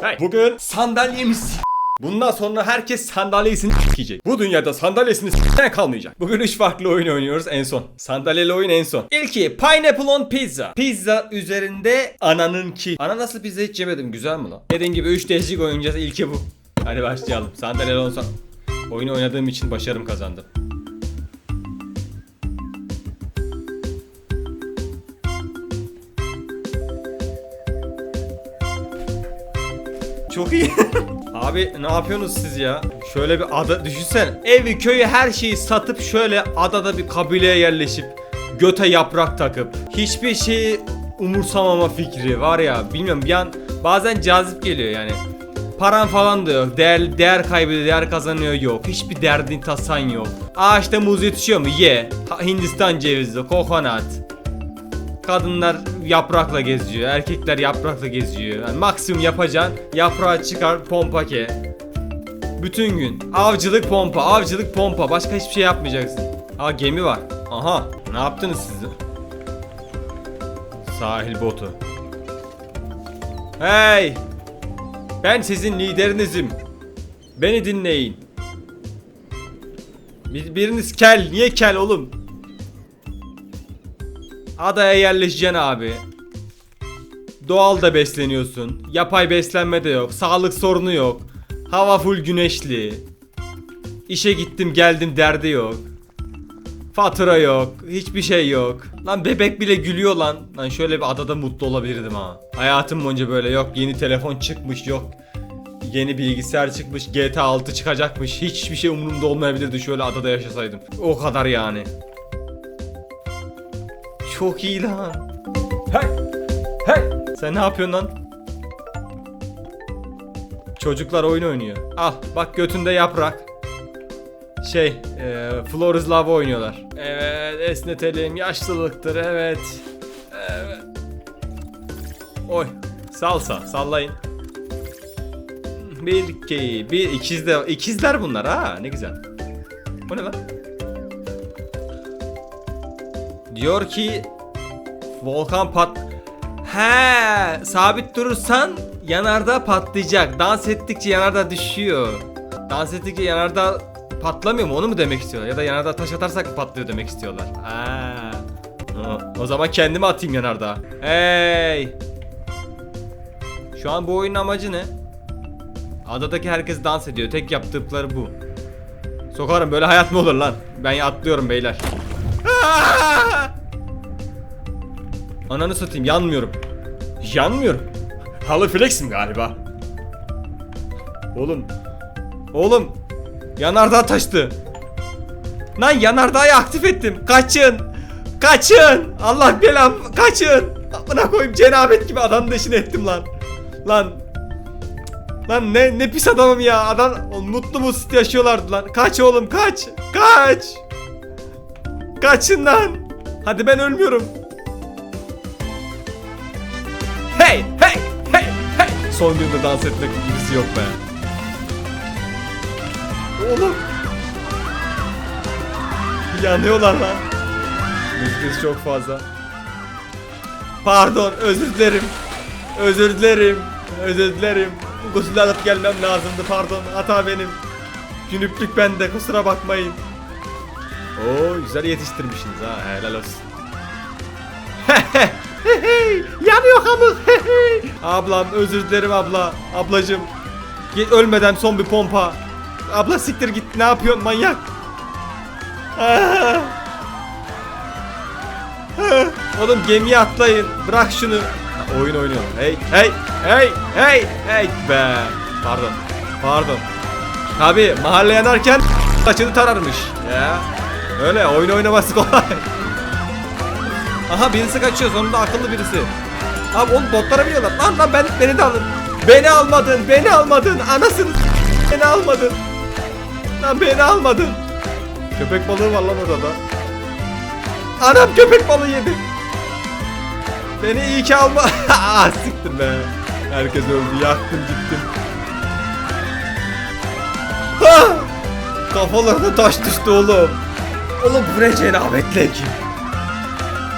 Hey, bugün sandalyemiz Bundan sonra herkes sandalyesini s**eyecek. Bu dünyada sandalyesini s**en kalmayacak. Bugün 3 farklı oyun oynuyoruz en son. Sandalyeli oyun en son. İlki Pineapple on Pizza. Pizza üzerinde ananınki. Ananas pizza hiç yemedim. Güzel mi lan? Dediğim gibi 3 değişik oynayacağız. İlki bu. Hadi başlayalım. Sandalyeli on son. Oyunu oynadığım için başarım kazandım. Çok iyi. Abi ne yapıyorsunuz siz ya? Şöyle bir ada düşünsen. Evi, köyü, her şeyi satıp şöyle adada bir kabileye yerleşip göte yaprak takıp hiçbir şeyi umursamama fikri var ya bilmiyorum bir an bazen cazip geliyor yani. Paran falan da yok. Değer, değer kaybediyor, değer kazanıyor yok. Hiçbir derdin tasan yok. Ağaçta muz yetişiyor mu? Ye. Hindistan cevizi, kokonat. Kadınlar yaprakla geziyor, erkekler yaprakla geziyor. Yani maksimum yapacağın yaprağı çıkar pompa ke. Bütün gün avcılık pompa, avcılık pompa. Başka hiçbir şey yapmayacaksın. Aa gemi var. Aha ne yaptınız siz? Sahil botu. Hey! Ben sizin liderinizim. Beni dinleyin. Bir- Biriniz kel. Niye kel oğlum? Adaya yerleşeceksin abi. Doğal da besleniyorsun. Yapay beslenme de yok. Sağlık sorunu yok. Hava full güneşli. İşe gittim geldim derdi yok. Fatura yok. Hiçbir şey yok. Lan bebek bile gülüyor lan. Lan şöyle bir adada mutlu olabilirdim ha. Hayatım boyunca böyle yok yeni telefon çıkmış yok. Yeni bilgisayar çıkmış GTA 6 çıkacakmış. Hiçbir şey umurumda olmayabilirdi şöyle adada yaşasaydım. O kadar yani. Çok iyi lan. Hey! Hey! Sen ne yapıyorsun lan? Çocuklar oyun oynuyor. Al bak götünde yaprak. Şey, e, Flores Love oynuyorlar. Evet, esnetelim. Yaşlılıktır, evet. Evet. Oy, salsa, sallayın. Bir, iki, bir ikizler, ikizler bunlar ha, ne güzel. Bu ne lan? Diyor ki volkan pat He, sabit durursan yanardağ patlayacak. Dans ettikçe yanardağ düşüyor. Dans ettikçe yanardağ patlamıyor mu? Onu mu demek istiyorlar? Ya da yanardağ taş atarsak patlıyor demek istiyorlar. Ha. O, zaman kendime atayım yanardağ. Hey. Şu an bu oyunun amacı ne? Adadaki herkes dans ediyor. Tek yaptıkları bu. Sokarım böyle hayat mı olur lan? Ben atlıyorum beyler. Ananı satayım yanmıyorum. Yanmıyorum. Halı flexim galiba. Oğlum. Oğlum. Yanardağ taştı. Lan yanardağı aktif ettim. Kaçın. Kaçın. Allah belam. Kaçın. Amına koyayım cenabet gibi adam dışını ettim lan. Lan. Lan ne ne pis adamım ya. Adam mutlu mutsuz yaşıyorlardı lan. Kaç oğlum kaç. Kaç. Kaçın lan. Hadi ben ölmüyorum. Hey hey hey hey. Son günde dans etmek gibisi yok be. Oğlum. Yanıyorlar lan. Müzikası çok fazla. Pardon özür dilerim. Özür dilerim. Özür dilerim. Gusül alıp gelmem lazımdı pardon. Hata benim. Cünüplük bende kusura bakmayın. Oo güzel yetiştirmişsiniz ha helal olsun. Yanıyor hamur. Ablam özür dilerim abla. Ablacım. Ölmeden son bir pompa. Abla siktir git ne yapıyorsun manyak. Oğlum gemiye atlayın. Bırak şunu. Ha, oyun oynuyor. Hey hey hey hey hey be. Pardon. Pardon. Abi mahalle yanarken saçını tararmış. Ya. Öyle oyun oynaması kolay. Aha birisi kaçıyor sonunda akıllı birisi. Abi oğlum botlara biniyorlar. Lan lan ben, beni de alın. Beni almadın, beni almadın. Anasını beni almadın. Lan beni almadın. Köpek balığı var lan orada da. Anam köpek balığı yedi. Beni iyi ki alma. ah siktir be. Herkes öldü. Yaktım gittim. Ah! Kafalarına taş düştü oğlum. Oğlum bu ne cenabetlik.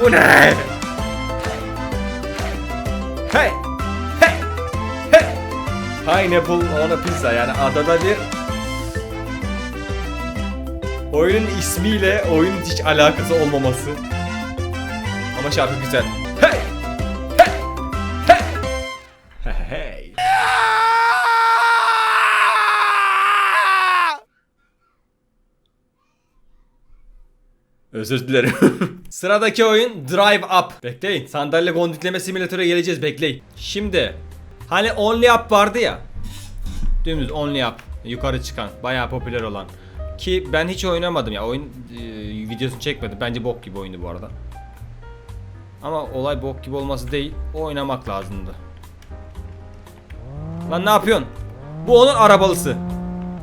Bu ne? Hey! Hey! Hey! Pineapple on a pizza yani adada bir oyunun ismiyle oyunun hiç alakası olmaması. Ama şarkı güzel. Hey! Özür dilerim. Sıradaki oyun Drive Up. Bekleyin. Sandalye gondikleme simülatöre geleceğiz. Bekleyin. Şimdi hani Only Up vardı ya. Dümdüz Only Up. Yukarı çıkan. Bayağı popüler olan. Ki ben hiç oynamadım ya. Oyun e, videosunu çekmedim. Bence bok gibi oyundu bu arada. Ama olay bok gibi olması değil. Oynamak lazımdı. Lan ne yapıyorsun? Bu onun arabalısı.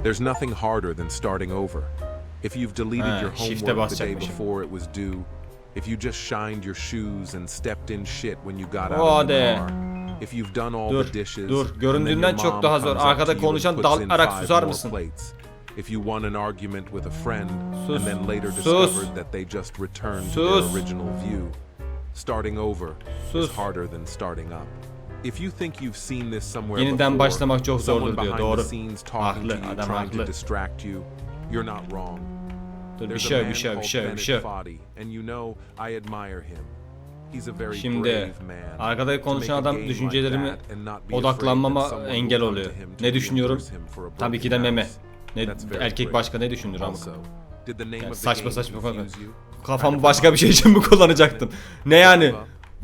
There's nothing harder than starting over. If you've deleted Ha, your shift'e homework the day before it was due, if you just shined your shoes and stepped in shit when you got out of the car, if you've done all Dur, the dishes, dur. Göründüğünden your çok daha zor. Arkada konuşan dal- arak susar mısın? plates. If you won an argument with a friend Sus. and then later Sus. discovered that they just returned to Sus. their original view, starting over Sus. is harder than starting up. If you think you've seen this somewhere Yeniden before, başlamak çok zordur diyor, doğru. Haklı, adam haklı. to distract you, you're not wrong. Dur bir şey bir man şey bir şey bir şey. And you know I admire him. He's a very Şimdi arkadaki konuşan adam düşüncelerimi odaklanmama engel oluyor. Ne düşünüyorum? Tabii ki de meme. Ne erkek başka ne düşünür ama? Yani saçma saçma konu. Kafamı başka bir şey için mi kullanacaktım? Ne yani?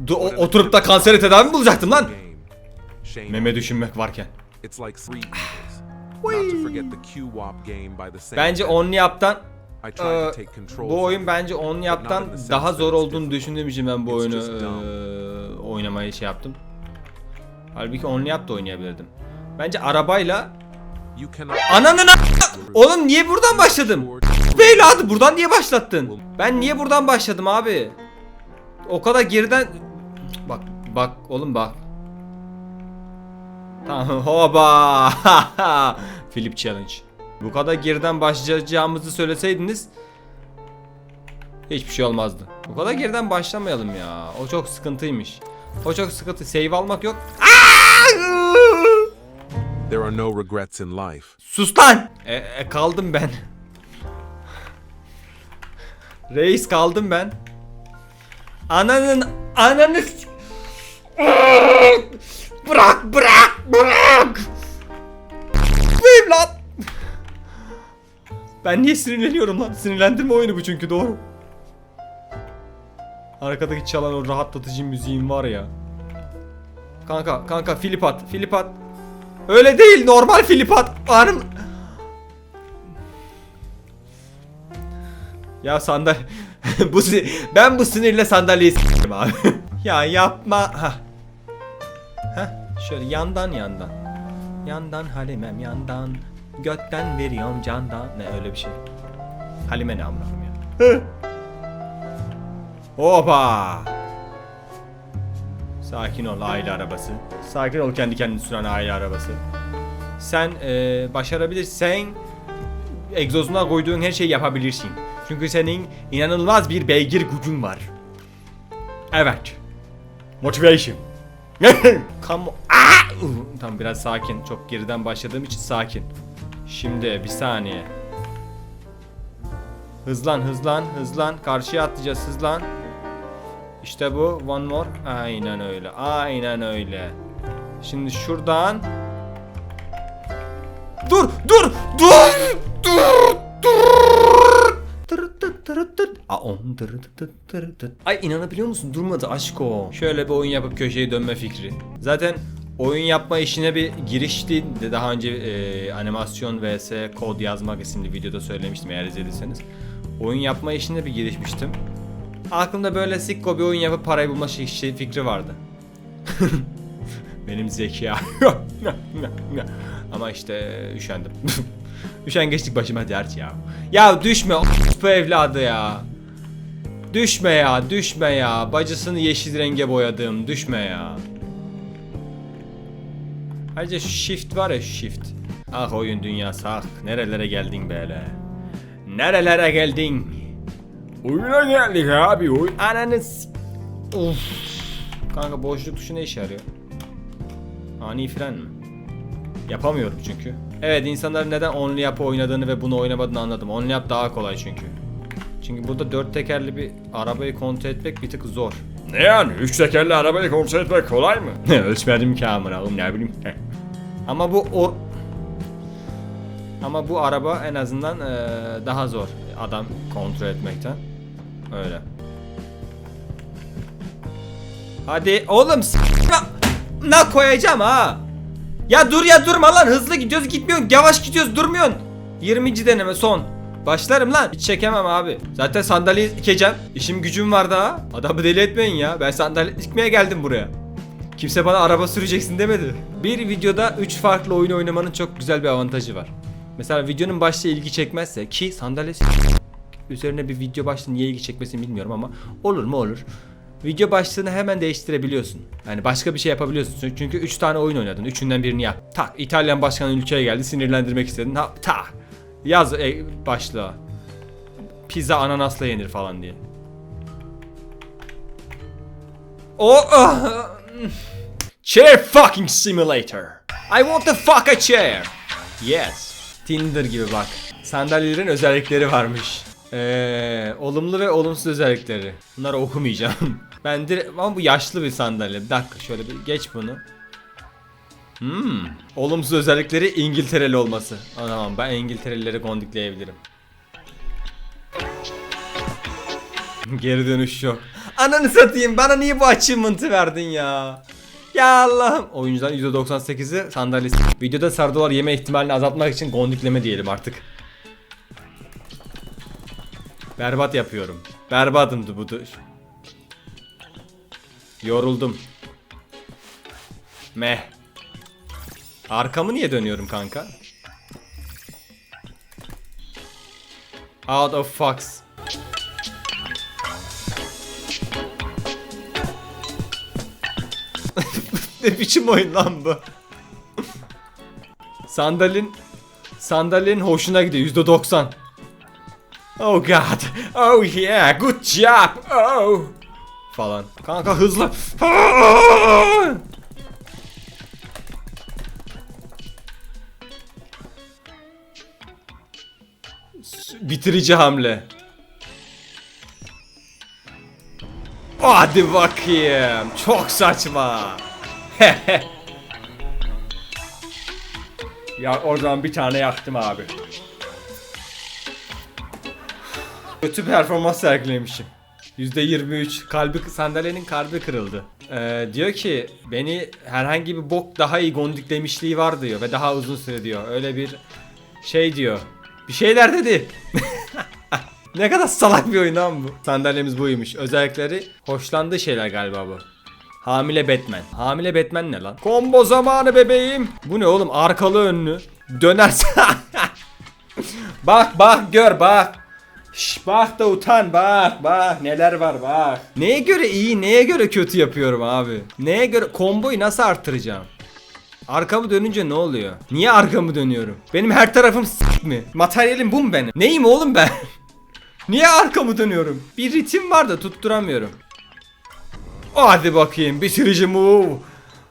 Du- oturup da kanseri tedavi mi bulacaktım lan? Meme düşünmek varken. Bence man. Only Up'tan I tried Ee, bu oyun bence Only But Up'tan not in the sense daha zor olduğunu düşündüğüm için ben bu oyunu eee, oynamayı şey yaptım. Halbuki Only Up da oynayabilirdim. Bence arabayla Ananın Oğlum niye buradan başladım? Evladı buradan niye başlattın? Ben niye buradan başladım abi? O kadar geriden Bak bak oğlum bak. Tamam hoba. Flip challenge. Bu kadar geriden başlayacağımızı söyleseydiniz hiçbir şey olmazdı. Bu kadar geriden başlamayalım ya. O çok sıkıntıymış. O çok sıkıntı. Save almak yok. There are no regrets in life. Sus lan! E, e, kaldım ben. Reis kaldım ben. Ananın ananı Bırak bırak bırak! Bu evlat! Ben niye sinirleniyorum lan? Sinirlendirme oyunu bu çünkü doğru. Arkadaki çalan o rahatlatıcı müziğin var ya. Kanka kanka flip at flip at. Öyle değil normal flip at. Arım. Ya sandal bu ben bu sinirle sandalyeyi s**tim abi. ya yapma. Ha. Şöyle yandan yandan. Yandan Halimem yandan. Götten veriyorum candan. Ne öyle bir şey. Halime ne amrahım ya. Hopa. Sakin ol aile arabası. Sakin ol kendi kendini süren aile arabası. Sen eee başarabilirsen egzozuna koyduğun her şeyi yapabilirsin. Çünkü senin inanılmaz bir beygir gücün var. Evet. Motivation. On. Ah! Tamam biraz sakin. Çok geriden başladığım için sakin. Şimdi bir saniye. Hızlan hızlan hızlan. Karşıya atlayacağız hızlan. İşte bu. One more. Aynen öyle. Aynen öyle. Şimdi şuradan. Dur, dur, dur, Aa, on tır tır tır tır. Ay inanabiliyor musun? Durmadı aşk o. Şöyle bir oyun yapıp köşeyi dönme fikri. Zaten oyun yapma işine bir girişti. De daha önce e, animasyon vs kod yazmak isimli videoda söylemiştim eğer izlediyseniz. Oyun yapma işine bir girişmiştim. Aklımda böyle sikko bir oyun yapıp parayı bulma şey, fikri vardı. Benim zeka. Ama işte üşendim. Üşengeçlik başıma dert ya. Ya düşme bu evladı ya. Düşme ya, düşme ya. Bacısını yeşil renge boyadım. Düşme ya. Ayrıca şu shift var ya şu shift. Ah oyun dünyası ah. Nerelere geldin böyle. Nerelere geldin. Oyuna geldik abi oyun. Ananı s- Uf. Kanka boşluk tuşu ne işe yarıyor? Ani fren mi? Yapamıyorum çünkü. Evet insanların neden Only Up'ı oynadığını ve bunu oynamadığını anladım. Only Up daha kolay çünkü. Çünkü burada dört tekerli bir arabayı kontrol etmek bir tık zor. Ne yani? Üç tekerli arabayı kontrol etmek kolay mı? Ölçmedim ki amına oğlum ne bileyim. Ama bu or Ama bu araba en azından eee, daha zor adam kontrol etmekten. Öyle. Hadi oğlum na koyacağım ha. Ya dur ya durma lan hızlı gidiyoruz gitmiyorsun yavaş gidiyoruz durmuyorsun. 20. deneme son. Başlarım lan. Hiç çekemem abi. Zaten sandalyeyi dikeceğim. İşim gücüm var daha. Adamı deli etmeyin ya. Ben sandalye dikmeye geldim buraya. Kimse bana araba süreceksin demedi. Bir videoda 3 farklı oyun oynamanın çok güzel bir avantajı var. Mesela videonun başlığı ilgi çekmezse ki sandalyesi üzerine bir video başlığı niye ilgi çekmesini bilmiyorum ama olur mu olur. Video başlığını hemen değiştirebiliyorsun. Yani başka bir şey yapabiliyorsun. Çünkü 3 tane oyun oynadın. Üçünden birini yap. Tak İtalyan başkanı ülkeye geldi. Sinirlendirmek istedin. Ha, tak. Yaz e, başlığa. Pizza ananasla yenir falan diye. O ah, Chair fucking simulator. I want the fuck a chair. Yes. Tinder gibi bak. Sandalyelerin özellikleri varmış. Ee, olumlu ve olumsuz özellikleri. Bunları okumayacağım. ben direkt ama bu yaşlı bir sandalye. Bir dakika şöyle bir geç bunu. Hmm. Olumsuz özellikleri İngiltereli olması. Tamam ben İngilterelileri kondikleyebilirim. Geri dönüş yok. Ananı satayım bana niye bu achievement'ı verdin ya? Ya Allah'ım. Oyuncuların %98'i sandalyesi. Videoda sardolar yeme ihtimalini azaltmak için gondikleme diyelim artık. Berbat yapıyorum. Berbatımdı bu. düş. Yoruldum. Meh. Arkamı niye dönüyorum kanka? Out of fucks. ne biçim oyun lan bu? Sandalin sandalyenin hoşuna gidiyor yüzde doksan. Oh god. Oh yeah. Good job. Oh. Falan. Kanka hızlı. Bitirici hamle. Hadi bakayım. Çok saçma. ya oradan bir tane yaktım abi. Kötü performans sergilemişim. %23 kalbi sandalyenin kalbi kırıldı. Ee, diyor ki beni herhangi bir bok daha iyi gondiklemişliği var diyor ve daha uzun süre diyor. Öyle bir şey diyor. Bir şeyler dedi. ne kadar salak bir oyun lan bu. Sandalyemiz buymuş. Özellikleri hoşlandığı şeyler galiba bu. Hamile Batman. Hamile Batman ne lan? Combo zamanı bebeğim. Bu ne oğlum? Arkalı önlü. Dönersen. bak bak gör bak. Şş, bak da utan bak bak neler var bak. Neye göre iyi neye göre kötü yapıyorum abi? Neye göre komboyu nasıl arttıracağım? Arkamı dönünce ne oluyor? Niye arkamı dönüyorum? Benim her tarafım s**k mi? Materyalim bu mu benim? Neyim oğlum ben? Niye arkamı dönüyorum? Bir ritim var da tutturamıyorum. Hadi bakayım bitirici move.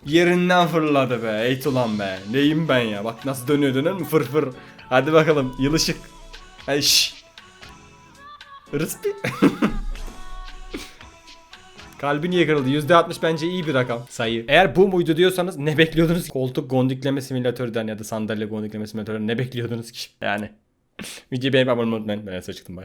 Yerinden fırladı be. Eğit ulan be. Neyim ben ya? Bak nasıl dönüyor döner mi? Fır fır. Hadi bakalım. Yılışık. Ay şş. Rıspi. Kalbi niye kırıldı? %60 bence iyi bir rakam sayı. Eğer bu muydu diyorsanız ne bekliyordunuz? Koltuk gondikleme simülatöründen ya da sandalye gondikleme simülatöründen ne bekliyordunuz ki? Yani. Videoyu beğenmeyi abone olmayı unutmayın. Ben Enes çıktım bay.